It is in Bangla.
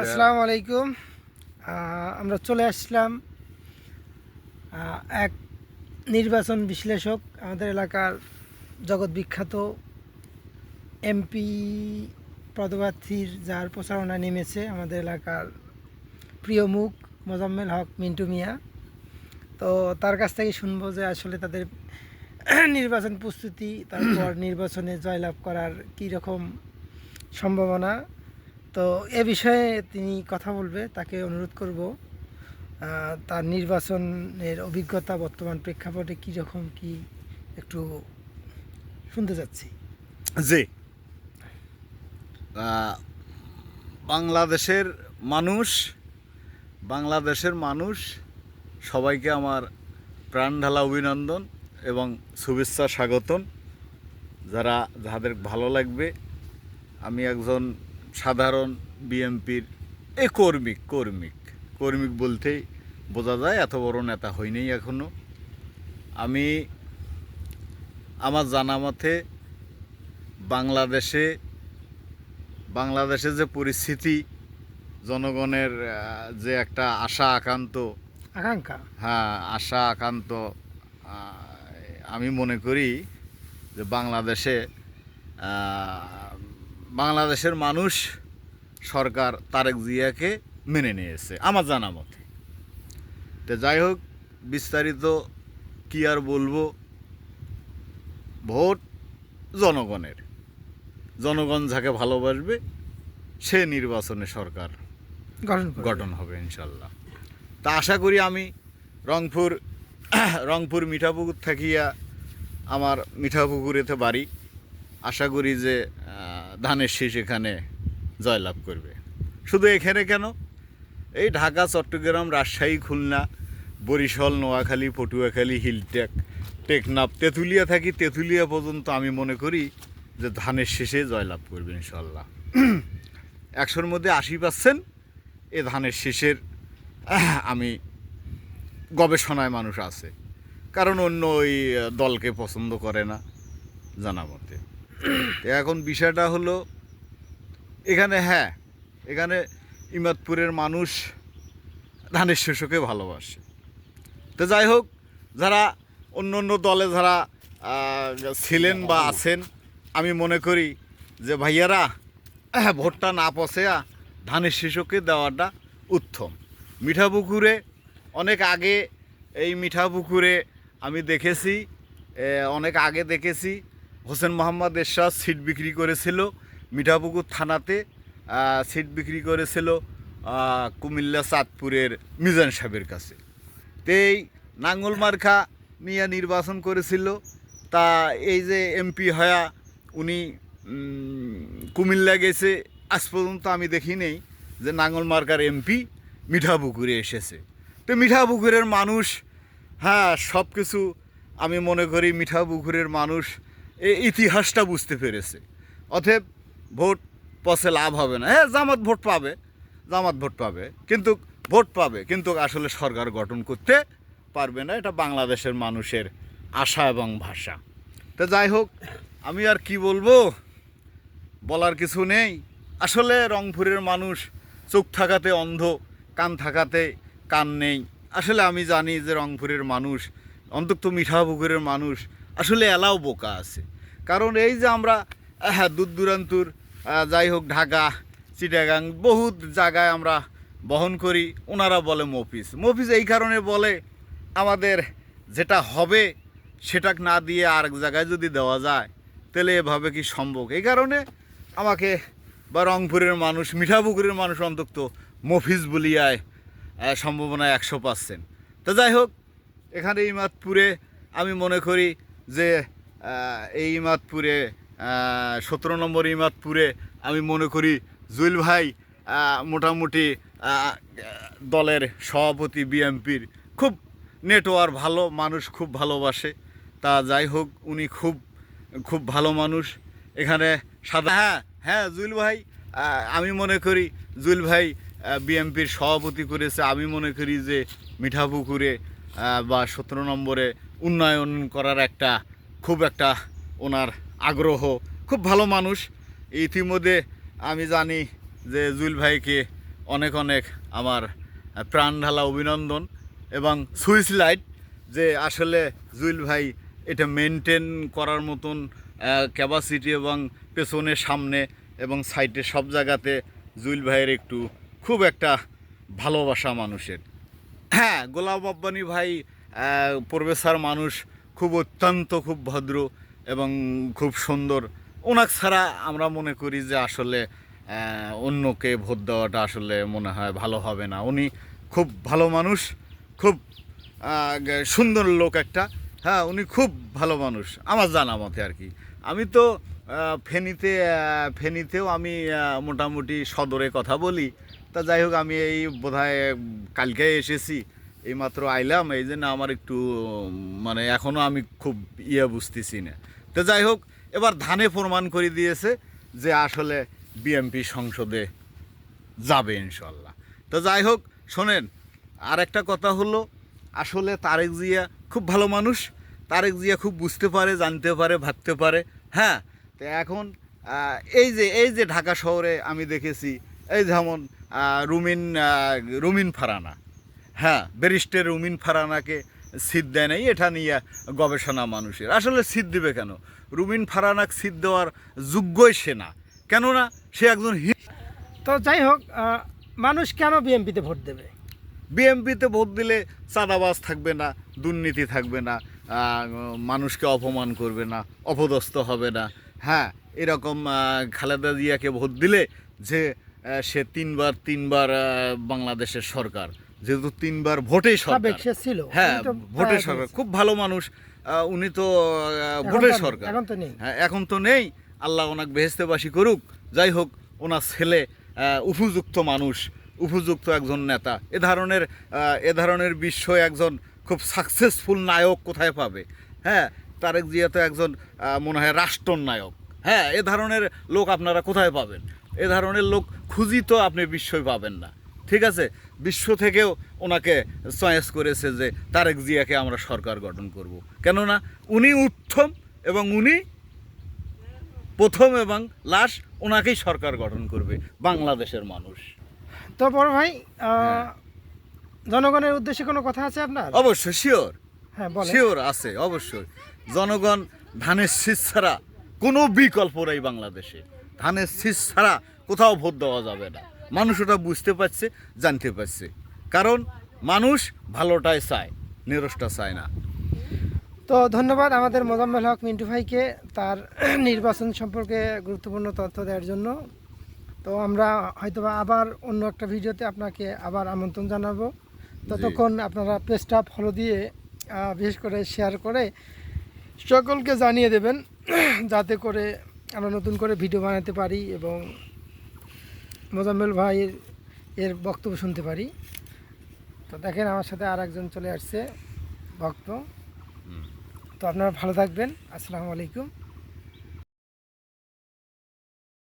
আসসালামু আলাইকুম। আমরা চলে আসলাম এক নির্বাচন বিশ্লেষক আমাদের এলাকার জগৎ বিখ্যাত এমপি পদপ্রার্থীর যার প্রচারণা নেমেছে আমাদের এলাকার প্রিয় মুখ মোজাম্মেল হক মিন্টু মিয়া। তো তার কাছ থেকে শুনব যে আসলে তাদের নির্বাচন প্রস্তুতি, তারপর নির্বাচনে জয়লাভ করার কী রকম সম্ভাবনা তো এ বিষয়ে তিনি কথা বলবে, তাকে অনুরোধ করব তার নির্বাচনের অভিজ্ঞতা বর্তমান প্রেক্ষাপটে কী রকম, কি একটু শুনতে চাচ্ছি। জি। বাংলাদেশের মানুষ বাংলাদেশের মানুষ, সবাইকে আমার প্রাণ ঢালা অভিনন্দন এবং শুভেচ্ছা স্বাগতম। যারা যাদের ভালো লাগবে, আমি একজন সাধারণ বিএমপির এ কর্মিক কর্মিক। কর্মিক বলতেই বোঝা যায় এত বড় নেতা হয়নি এখনও। আমি আমার জানা মতে বাংলাদেশে বাংলাদেশে যে পরিস্থিতি জনগণের যে একটা আশা আকান্ত আকাঙ্ক্ষা? হ্যাঁ আশা আকান্ত আমি মনে করি যে বাংলাদেশে বাংলাদেশের মানুষ সরকার তারেক জিয়াকে মেনে নিয়েছে আমার জানা মতে। তো যাই হোক বিস্তারিত কি আর বলব? ভোট জনগণের। জনগণ যাকে ভালোবাসবে সে নির্বাচনে সরকার গঠন হবে ইনশাল্লাহ। তা আশা করি আমি রংপুর রংপুর মিঠাপুকুর থাকিয়া আমার মিঠাপুকুরেতে বাড়ি। আশা করি যে ধানের শীষ এখানে জয়লাভ করবে। শুধু এখানে কেন? এই ঢাকা, চট্টগ্রাম, রাজশাহী, খুলনা, বরিশাল, নোয়াখালী, পটুয়াখালী, হিলটেক, টেকনাফ, তেঁতুলিয়া থাকি, তেঁতুলিয়া পর্যন্ত আমি মনে করি যে ধানের শেষে জয়লাভ করবে ইনশাল্লাহ একশোর মধ্যে আশি পার্সেন্ট এ ধানের শেষের, আমি গবেষণায় মানুষ আছে। কারণ অন্য ওই দলকে পছন্দ করে না জানা মতে। এখন বিষয়টা হলো এখানে হ্যাঁ এখানে ইমাদপুরের মানুষ ধানের শীষকে ভালোবাসে। তো যাই হোক যারা অন্য অন্য দলে যারা ছিলেন বা আছেন আমি মনে করি যে ভাইয়ারা হ্যাঁ, ভোটটা না পচেয়া ধানের শিশুকে দেওয়াটা উত্তম। মিঠাপুকুরে অনেক আগে এই মিঠাপুকুরে আমি দেখেছি অনেক আগে দেখেছি হোসেন মোহাম্মদ এরশাদ সিট বিক্রি করেছিল মিঠাপুকুর থানাতে সিট বিক্রি করেছিল কুমিল্লা চাঁদপুরের মিজান সাহেবের কাছে। তো এই নাঙ্গল মার্খা নিয়ে নির্বাচন করেছিল, তা এই যে এমপি হয়া উনি কুমিল্লা গেছে, আজ পর্যন্ত আমি দেখি নেই যে নাঙ্গল মার্কার এমপি মিঠাপুকুরে এসেছে। তো মিঠাপুকুরের মানুষ হ্যাঁ সব কিছু আমি মনে করি মিঠাপুকুরের মানুষ এই ইতিহাসটা বুঝতে পেরেছে। অতএব ভোট পথে লাভ হবে না। হ্যাঁ জামাত ভোট পাবে, জামাত ভোট পাবে, কিন্তু ভোট পাবে, কিন্তু আসলে সরকার গঠন করতে পারবে না। এটা বাংলাদেশের মানুষের আশা এবং ভাষা। তো যাই হোক, আমি আর কি বলব? বলার কিছু নেই। আসলে রংপুরের মানুষ চোখ থাকাতে অন্ধ, কান থাকাতে কান নেই। আসলে আমি জানি যে রংপুরের মানুষ, অন্তত মিঠাপুকুরের মানুষ, আসলে এলাও বোকা আছে। কারণ এই যে আমরা হ্যাঁ দূর দূরান্তুর যাই হোক ঢাকা, চিটাগাং, বহুত জায়গায় আমরা বহন করি, ওনারা বলে মফিস মফিস এই কারণে বলে, আমাদের যেটা হবে সেটা না দিয়ে আরেক জায়গায় যদি দেওয়া যায়, তাহলে এভাবে কি সম্ভব? এই কারণে আমাকে বা রংপুরের মানুষ, মিঠাপুকুরের মানুষ অন্তত মফিজ বলিয়ায় সম্ভাবনা একশো পার্সেন্ট তো যাই হোক, এখানে ইমাদপুরে আমি মনে করি যে এই ইমাদপুরে সতেরো নম্বর ইমাদপুরে আমি মনে করি জুয়েল ভাই মোটামুটি দলের সভাপতি, বিএমপির খুব নেটওয়ার্ক ভালো, মানুষ খুব ভালোবাসে। তা যাই হোক, উনি খুব খুব ভালো মানুষ। এখানে সাদা হ্যাঁ হ্যাঁ জুইল ভাই আমি মনে করি জুইল ভাই বিএমপির সভাপতি করেছে। আমি মনে করি যে মিঠাপুকুরে বা সতেরো নম্বরে উন্নয়ন করার একটা খুব একটা ওনার আগ্রহ, খুব ভালো মানুষ। ইতিমধ্যে আমি জানি যে জুয়েল ভাইকে অনেক অনেক আমার প্রাণ ঢালা অভিনন্দন এবং সুইচ লাইট যে আসলে জুইল ভাই এটা মেনটেন করার মতন ক্যাপাসিটি এবং পেছনে, সামনে এবং সাইডে সব জায়গাতে জুইল ভাইয়ের একটু খুব একটা ভালোবাসা মানুষের। হ্যাঁ গোলাপ আব্বানি ভাই প্রফেসর মানুষ খুব অত্যন্ত, খুব ভদ্র এবং খুব সুন্দর। ওনাক ছাড়া আমরা মনে করি যে আসলে অন্যকে ভোট দেওয়াটা আসলে মনে হয় ভালো হবে না। উনি খুব ভালো মানুষ, খুব সুন্দর লোক একটা। হ্যাঁ উনি খুব ভালো মানুষ, আমার জানা মতে আর কি। আমি তো ফেনীতে ফেনীতেও আমি মোটামুটি সদরে কথা বলি। তা যাই হোক, আমি এই বোধহয় কালকে এসেছি। এইমাত্র আইলাম, এই জন্য আমার একটু মানে এখনও আমি খুব ইয়ে বুঝতেছি না। তো যাই হোক, এবার ধানে প্রমাণ করে দিয়েছে যে আসলে বিএমপি সংসদে যাবে ইনশাল্লাহ তো যাই হোক, শোনেন আর একটা কথা হলো, আসলে তারেক জিয়া খুব ভালো মানুষ, তারেক জিয়া খুব বুঝতে পারে, জানতে পারে, ভাবতে পারে হ্যাঁ? তো এখন এই যে এই যে ঢাকা শহরে আমি দেখেছি, এই যেমন রুমিন রুমিন ফারানা হ্যাঁ। ব্যারিস্টার রুমিন ফারানাকে সিট দেয় নাই এটা নিয়ে গবেষণা মানুষের। আসলে সিট দিবে কেন? রুমিন ফারানাক সিট দেওয়ার যোগ্যই সে না। কেননা সে একজন হি- তো যাই হোক মানুষ কেন বিএনপিতে ভোট দেবে? বিএমপিতে ভোট দিলে চাঁদাবাজ থাকবে না দুর্নীতি থাকবে না মানুষকে অপমান করবে না অপদস্থ হবে না। হ্যাঁ এরকম খালেদা জিয়াকে ভোট দিলে যে সে তিনবার তিনবার বাংলাদেশের সরকার। যেহেতু তিনবার ভোটে সরকার। ছিল হ্যাঁ প্রায় সরকার। খুব ভালো মানুষ উনি তো নেই, সরকার। এখন তো নেই। হ্যাঁ এখন তো নেই। আল্লাহ ওনাকে বেহেস্তেবাসী করুক যাই হোক ওনার ছেলে উপযুক্ত মানুষ উপযুক্ত একজন নেতা। এ ধরনের এ ধরনের বিশ্বয়ে একজন খুব সাকসেসফুল নায়ক কোথায় পাবে? হ্যাঁ তারেক জিয়া তো একজন মনে হয় রাষ্ট্রনায়ক হ্যাঁ এ ধরনের লোক আপনারা কোথায় পাবেন? এ ধরনের লোক খুঁজি তো আপনি বিশ্বই পাবেন না। ঠিক আছে? বিশ্ব থেকেও ওনাকে চয়েস করেছে যে তারেক জিয়াকে আমরা সরকার গঠন করব। কেননা উনি উত্তম এবং উনি প্রথম এবং লাস্ট ওনাকেই সরকার গঠন করবে বাংলাদেশের মানুষ। তো বড় ভাই হ্যাঁ। জনগণের উদ্দেশ্যে কোনো কথা আছে আপনার? অবশ্যই শিওর হ্যাঁ শিওর আছে অবশ্যই। জনগণ ধানের শীষ ছাড়া কোনো বিকল্প নেই বাংলাদেশে। ধানের শীষ ছাড়া কোথাও ভোট দেওয়া যাবে না। মানুষ ওটা বুঝতে পারছে জানতে পারছে। কারণ মানুষ ভালোটাই চায় নিরসটা চায় না। তো ধন্যবাদ আমাদের মোজাম্মেল হক মিন্টু ভাইকে তার নির্বাচন সম্পর্কে গুরুত্বপূর্ণ তথ্য দেওয়ার জন্য। তো আমরা হয়তোবা আবার অন্য একটা ভিডিওতে আপনাকে আবার আমন্ত্রণ জানাব। ততক্ষণ আপনারা পেজটা ফলো দিয়ে বিশেষ করে শেয়ার করে সকলকে জানিয়ে দেবেন যাতে করে আমরা নতুন করে ভিডিও বানাতে পারি এবং মোজাম্মেল ভাইয়ের এর বক্তব্য শুনতে পারি। তো দেখেন আমার সাথে আর একজন চলে আসছে ভক্ত। তো আপনারা ভালো থাকবেন। আসসালামু আলাইকুম।